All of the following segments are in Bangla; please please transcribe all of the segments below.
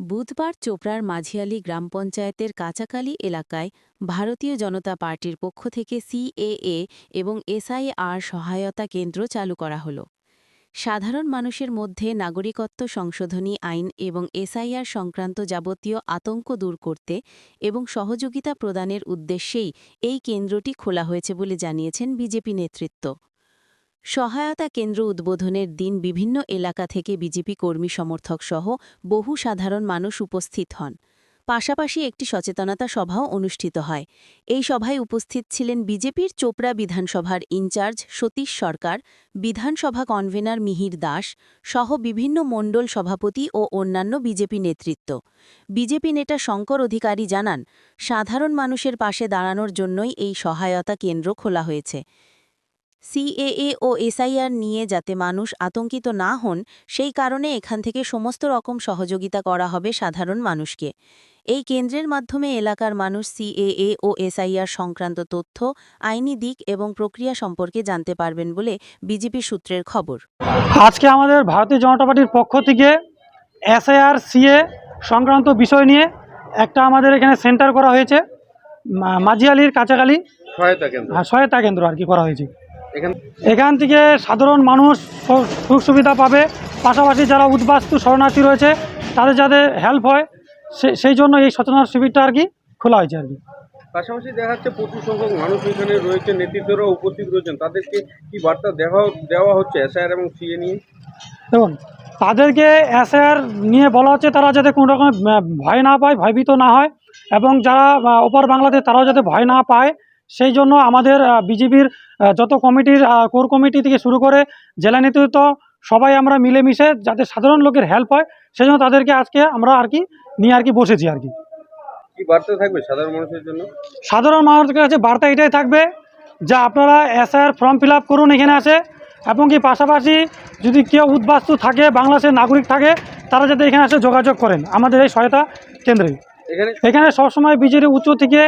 বুধবার চোপড়ার মাঝিয়ালি গ্রাম পঞ্চায়েতের কাঁচাকালি এলাকায় ভারতীয় জনতা পার্টির পক্ষ থেকে সিএএ এবং এসআইআর সহায়তা কেন্দ্র চালু করা হল। সাধারণ মানুষের মধ্যে নাগরিকত্ব সংশোধনী আইন এবং এসআইআর সংক্রান্ত যাবতীয় আতঙ্ক দূর করতে এবং সহযোগিতা প্রদানের উদ্দেশ্যেই এই কেন্দ্রটি খোলা হয়েছে বলে জানিয়েছেন বিজেপি নেতৃত্ব। সহায়তা কেন্দ্র উদ্বোধনের দিন বিভিন্ন এলাকা থেকে বিজেপি কর্মী সমর্থক সহ বহু সাধারণ মানুষ উপস্থিত হন। পাশাপাশি একটি সচেতনতা সভাও অনুষ্ঠিত হয়। এই সভায় উপস্থিত ছিলেন বিজেপির চোপড়া বিধানসভার ইনচার্জ সতীশ সরকার, বিধানসভা কনভেনার মিহির দাস সহ বিভিন্ন মণ্ডল সভাপতি ও অন্যান্য বিজেপি নেতৃত্ব। বিজেপি নেতা শঙ্কর অধিকারী জানান, সাধারণ মানুষের পাশে দাঁড়ানোর জন্যই এই সহায়তা কেন্দ্র খোলা হয়েছে। সিএএ ও এসআইআর নিয়ে যাতে মানুষ আতঙ্কিত না হন সেই কারণে এখান থেকে সমস্ত রকম সহযোগিতা করা হবে সাধারণ মানুষকে। এই কেন্দ্রের মাধ্যমে এলাকার মানুষ সিএএ ও এসআইআর সংক্রান্ত তথ্য আইনি দিক এবং প্রক্রিয়া সম্পর্কে জানতে পারবেন বলে বিজেপি সূত্রের খবর। আজকে আমাদের ভারতীয় জনতা পার্টির পক্ষ থেকে এসআইআর সিএ সংক্রান্ত বিষয় নিয়ে একটা আমাদের এখানে সেন্টার করা হয়েছে মা- মাঝিয়ালির কাছাকালি। সহায়তা কেন্দ্র। আহ, সহায়তা কেন্দ্র আর কি করা হয়েছে। এখান থেকে সাধারণ মানুষ সুখ সুবিধা পাবে। পাশাপাশি যারা উদ্বাস্তু শরণার্থী রয়েছে তাদের যাতে হেল্প হয় সে- সেই জন্য এই সচেতনতা শিবিরটা আর কি খোলা হয়েছে আর কি। পাশাপাশি দেখা যাচ্ছে প্রচুর সংখ্যক মানুষ এখানে রয়েছে নেতৃত্বরা উপস্থিত রয়েছেন। তাদেরকে কি বার্তা দেওয়া দেওয়া হচ্ছে এসআইআর এবং সিএ নিয়ে? দেখুন তাদেরকে এসআর নিয়ে বলা হচ্ছে তারা যাতে কোনো রকম ভয় না পায় ভয়ভীত না হয় এবং যারা ওপার বাংলাতে তারাও যাতে ভয় না পায়। সেই জন্য আমাদের বিজেপির যত কমিটির কোর কমিটি থেকে শুরু করে জেলা নেতৃত্ব সবাই আমরা মিলেমিশে যাতে সাধারণ লোকের হেল্প হয় সেই জন্য তাদেরকে আজকে আমরা আর কি নিয়ে আর কি বসেছি আর কি। কি বার্তা থাকবে সাধারণ মানুষের জন্য? সাধারণ মানুষের কাছে বার্তা এটাই থাকবে যে আপনারা এসআর ফর্ম ফিল আপ করুন এখানে আসে এবং কি পাশাপাশি যদি কেউ উদ্বাস্তু থাকে বাংলাদেশের নাগরিক থাকে তারা যাতে এখানে আসে যোগাযোগ করেন। আমাদের এই সহায়তা কেন্দ্রে এখানে এখানে সবসময় বিজেপি উচ্চ থেকে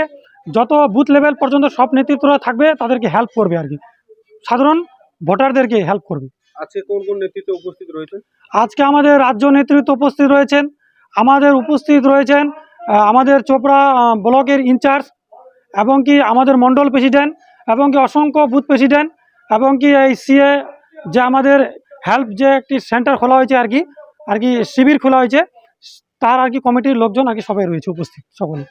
যত বুথ লেভেল পর্যন্ত সব নেতৃত্বরা থাকবে তাদেরকে হেল্প করবে আর কি। সাধারণ ভোটারদেরকে হেল্প করবে। আজকে কোন কোন নেতৃত্ব উপস্থিত রয়েছে? আজকে আমাদের রাজ্য নেতৃত্ব উপস্থিত রয়েছেন আমাদের উপস্থিত রয়েছেন আমাদের চোপড়া ব্লকের ইনচার্জ এবং কি আমাদের মণ্ডল প্রেসিডেন্ট এবং কি অসংখ্য বুথ প্রেসিডেন্ট এবং কি এই সিএ যে আমাদের হেল্প যে একটি সেন্টার খোলা হয়েছে আর কি আর কি শিবির খোলা হয়েছে তার আর কি কমিটির লোকজন আর কি সবাই রয়েছে উপস্থিত সকলে।